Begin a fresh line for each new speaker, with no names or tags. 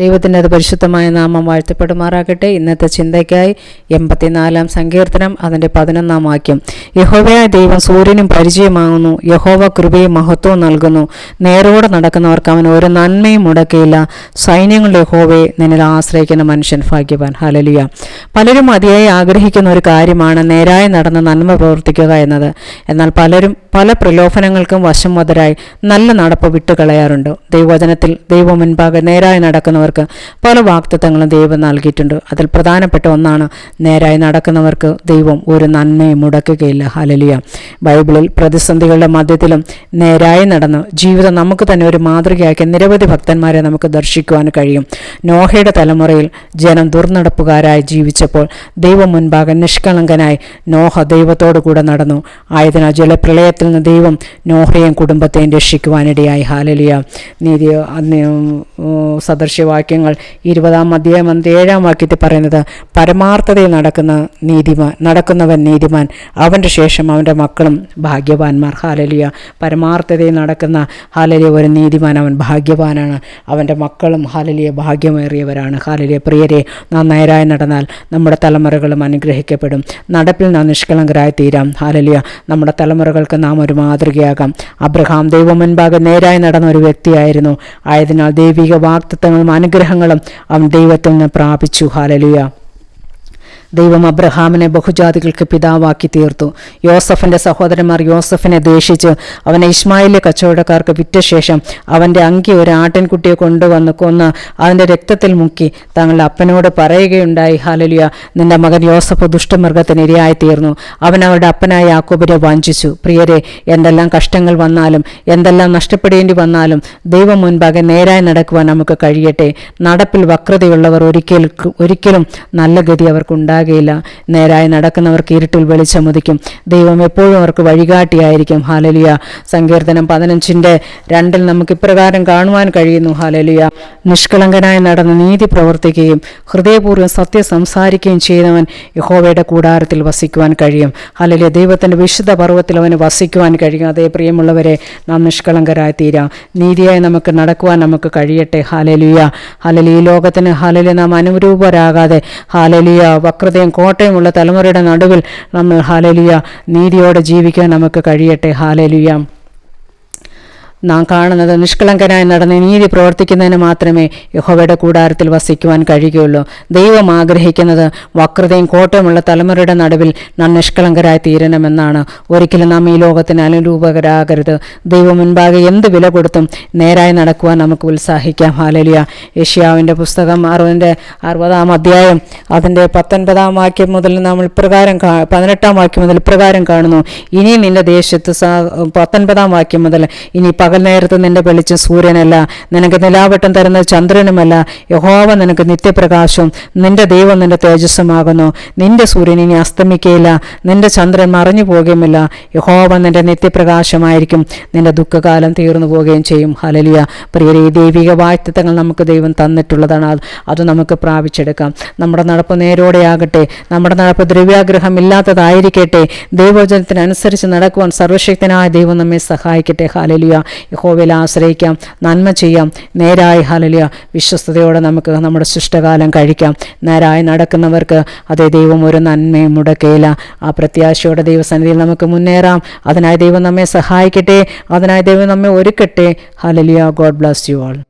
ദൈവത്തിന്റെ അത് പരിശുദ്ധമായ നാമം വാഴ്ത്തപ്പെടുമാറാകട്ടെ. ഇന്നത്തെ ചിന്തയ്ക്കായി എൺപത്തിനാലാം സങ്കീർത്തനം അതിന്റെ പതിനൊന്നാം വാക്യം. യഹോവയായ ദൈവം സൂര്യനും പരിചയമാകുന്നു. യഹോവ കൃപയും മഹത്വവും നൽകുന്നു. നേരോടെ നടക്കുന്നവർക്ക് അവൻ ഒരു നന്മയും മുടക്കിയില്ല. സൈന്യങ്ങളുടെ യഹോവയെ നിന്നിൽ ആശ്രയിക്കുന്ന മനുഷ്യൻ ഭാഗ്യവാൻ. ഹലലിയ പലരും അതിയായി ആഗ്രഹിക്കുന്ന ഒരു കാര്യമാണ് നേരായി നടന്ന് നന്മ പ്രവർത്തിക്കുക എന്നത്. എന്നാൽ പലരും പല പ്രലോഭനങ്ങൾക്കും വശം വശംവതരായി നല്ല നടപ്പ് വിട്ടുകളയാറുണ്ട്. ദൈവവചനത്തിൽ ദൈവം മുൻപാകെ നേരായി നടക്കുന്നവർക്ക് പല വാക്തത്വങ്ങളും ദൈവം നൽകിയിട്ടുണ്ട്. അതിൽ പ്രധാനപ്പെട്ട ഒന്നാണ് നേരായി നടക്കുന്നവർക്ക് ദൈവം ഒരു നന്മയും മുടക്കുകയില്ല. ഹലലിയ ബൈബിളിൽ പ്രതിസന്ധികളുടെ മധ്യത്തിലും നേരായി നടന്ന് ജീവിതം നമുക്ക് തന്നെ ഒരു മാതൃകയാക്കി നിരവധി ഭക്തന്മാരെ നമുക്ക് ദർശിക്കുവാൻ കഴിയും. നോഹയുടെ തലമുറയിൽ ജനം ദുർനടപ്പുകാരായി ജീവിച്ചപ്പോൾ ദൈവം മുൻപാകെ നിഷ്കളങ്കനായി നോഹ ദൈവത്തോടു കൂടെ നടന്നു. ആയതിനാൽ ജലപ്രളയത്തിൽ നിന്ന് ദൈവം നോഹയും കുടുംബത്തെയും രക്ഷിക്കുവാനിടയായി. ഹാലലിയ നീതി സദൃശ്യവാക്യങ്ങൾ ഇരുപതാം അധ്യായം ഏഴാം വാക്യത്തിൽ പറയുന്നത് പരമാർത്ഥതയിൽ നടക്കുന്ന നീതിമാൻ നടക്കുന്നവൻ നീതിമാൻ അവന്റെ ശേഷം അവന്റെ മക്കളും ഭാഗ്യവാന്മാർ. ഹാലലിയ പരമാർത്ഥതയിൽ നടക്കുന്ന ഹാലലിയ ഒരു നീതിമാൻ അവൻ ഭാഗ്യവാനാണ്. അവന്റെ മക്കളും ഹാലലിയ ഭാഗ്യമേറിയവരാണ്. ഹാലലിയ പ്രിയരെ നാം നടന്നാൽ നമ്മുടെ തലമുറകളും അനുഗ്രഹിക്കപ്പെടും. നടപ്പിൽ നാം നിഷ്കളങ്കരായി തീരാം ഹാലലിയ നമ്മുടെ തലമുറകൾക്ക് നാം ഒരു മാതൃകയാകാം. അബ്രഹാം ദൈവം മുൻപാകെ നേരായി നടന്ന ഒരു വ്യക്തിയായിരുന്നു. ആയതിനാൽ ദൈവിക വാക്തത്വങ്ങളും അനുഗ്രഹങ്ങളും അവൻ ദൈവത്തിൽ നിന്ന് പ്രാപിച്ചു. ഹാലലിയ ദൈവം അബ്രഹാമിനെ ബഹുജാതികൾക്ക് പിതാവാക്കി തീർത്തു. യോസഫിന്റെ സഹോദരന്മാർ യോസഫിനെ ദേഷിച്ച് അവനെ ഇസ്മായിലെ കച്ചവടക്കാർക്ക് വിറ്റ ശേഷം അവന്റെ അങ്കി ഒരു ആട്ടിൻകുട്ടിയെ കൊണ്ടുവന്ന് കൊന്ന് അതിന്റെ രക്തത്തിൽ മുക്കി തങ്ങളുടെ അപ്പനോട് പറയുകയുണ്ടായി ഹാലലിയ നിന്റെ മകൻ യോസഫ് ദുഷ്ടമൃഗത്തിന് ഇരയായി തീർന്നു അവൻ അവരുടെ അപ്പനായ യാക്കോബിനെ വഞ്ചിച്ചു. പ്രിയരെ എന്തെല്ലാം കഷ്ടങ്ങൾ വന്നാലും എന്തെല്ലാം നഷ്ടപ്പെടേണ്ടി വന്നാലും ദൈവം മുൻപാകെ നേരായി നടക്കുവാൻ നമുക്ക് കഴിയട്ടെ. നടപ്പിൽ വക്രതയുള്ളവർ ഒരിക്കലും ഒരിക്കലും നല്ല ഗതി അവർക്കുണ്ടാകും ഉണ്ടാകുകയില്ല. നേരായി നടക്കുന്നവർക്ക് ഇരുട്ടിൽ വെളിച്ചമുദിക്കും ദൈവം എപ്പോഴും അവർക്ക് വഴികാട്ടിയായിരിക്കും. ഹാലലിയ. സങ്കീർത്തനം പതിനഞ്ചിന്റെ രണ്ടിൽ നമുക്ക് ഇപ്രകാരം കാണുവാൻ കഴിയുന്നു. ഹാലലിയ. നിഷ്കളങ്കനായി നടന്ന് നീതി പ്രവർത്തിക്കുകയും ഹൃദയപൂർവം സത്യം സംസാരിക്കുകയും ചെയ്യുന്നവൻ യഹോവയുടെ കൂടാരത്തിൽ വസിക്കുവാൻ കഴിയും. ഹാലലിയ. ദൈവത്തിന്റെ വിശുദ്ധ പർവത്തിൽ അവന് വസിക്കുവാൻ കഴിയും. അതേ പ്രിയമുള്ളവരെ നാം നിഷ്കളങ്കരായി തീരാം നീതിയായി നമുക്ക് നടക്കുവാൻ നമുക്ക് കഴിയട്ടെ. ഹാലലിയ. ഹാലലി ലോകത്തിന് ഹാലലിയ നാം അനുരൂപരാകാതെ ഹാലലിയ വക്ര ഹൃദയം കോട്ടയമുള്ള തലമുറയുടെ നടുവിൽ നമ്മൾ ഹാലലിയ നീതിയോടെ ജീവിക്കാൻ നമുക്ക് കഴിയട്ടെ. ഹാലലിയ. നാം കാണുന്നത് നിഷ്കളങ്കനായി നടന്ന് നീതി പ്രവർത്തിക്കുന്നതിന് മാത്രമേ യഹോവയുടെ കൂടാരത്തിൽ വസിക്കുവാൻ കഴിയുകയുള്ളൂ. ദൈവം ആഗ്രഹിക്കുന്നത് വക്രതയും കോട്ടയുമുള്ള തലമുറയുടെ നടുവിൽ നാം നിഷ്കളങ്കരായി തീരണമെന്നാണ്. ഒരിക്കലും നാം ഈ ലോകത്തിന് അനുരൂപകരാകരുത്. ദൈവം മുൻപാകെ എന്ത് വില കൊടുത്തും നേരായി നടക്കുവാൻ നമുക്ക് ഉത്സാഹിക്കാം. ഹാലലിയ ഏഷ്യാവിന്റെ പുസ്തകം അറുപതിന്റെ അറുപതാം അധ്യായം അതിന്റെ പത്തൊൻപതാം വാക്യം മുതൽ നമ്മൾ ഇപ്രകാരം പതിനെട്ടാം വാക്യം മുതൽ ഇപ്രകാരം കാണുന്നു. ഇനി നിന്റെ ദേശത്ത് പത്തൊൻപതാം വാക്യം മുതൽ ഇനി പകൽ നേരത്ത് നിന്റെ വെളിച്ചം സൂര്യനല്ല നിനക്ക് നിലാവട്ടം തരുന്ന ചന്ദ്രനുമല്ല. യഹോവ നിനക്ക് നിത്യപ്രകാശം നിന്റെ ദൈവം നിന്റെ തേജസ്സുമാകുന്നു. നിന്റെ സൂര്യൻ ഇനി അസ്തമിക്കയില്ല നിന്റെ ചന്ദ്രൻ മറഞ്ഞു പോകുകയുമില്ല. യഹോവ നിന്റെ നിത്യപ്രകാശമായിരിക്കും നിന്റെ ദുഃഖകാലം തീർന്നു പോവുകയും ചെയ്യും. ഹലലിയ പ്രിയരെ ഈ ദൈവിക വായ്ത്തങ്ങൾ നമുക്ക് ദൈവം തന്നിട്ടുള്ളതാണ്. അത് നമുക്ക് പ്രാപിച്ചെടുക്കാം. നമ്മുടെ നടപ്പ് നേരോടെയാകട്ടെ നമ്മുടെ നടപ്പ് ദ്രവ്യാഗ്രഹം ഇല്ലാത്തതായിരിക്കട്ടെ ദൈവവചനത്തിനനുസരിച്ച് നടക്കുവാൻ സർവശക്തനായ ദൈവം നമ്മെ സഹായിക്കട്ടെ. ഹാലലിയ യഹോവയിൽ ആശ്രയിക്കാം നന്മ ചെയ്യാം. നേരായ ഹലലിയ വിശ്വസ്തയോടെ നമുക്ക് നമ്മുടെ ശിഷ്ടകാലം കഴിക്കാം. നേരായി നടക്കുന്നവർക്ക് അതേ ദൈവം ഒരു നന്മയും മുടക്കയില്ല. ആ പ്രത്യാശയോടെ ദൈവസന്നിധിയിൽ നമുക്ക് മുന്നേറാം. അതിനായി ദൈവം നമ്മെ സഹായിക്കട്ടെ. അതിനായി ദൈവം നമ്മെ ഒരുക്കട്ടെ. Hallelujah God bless you all.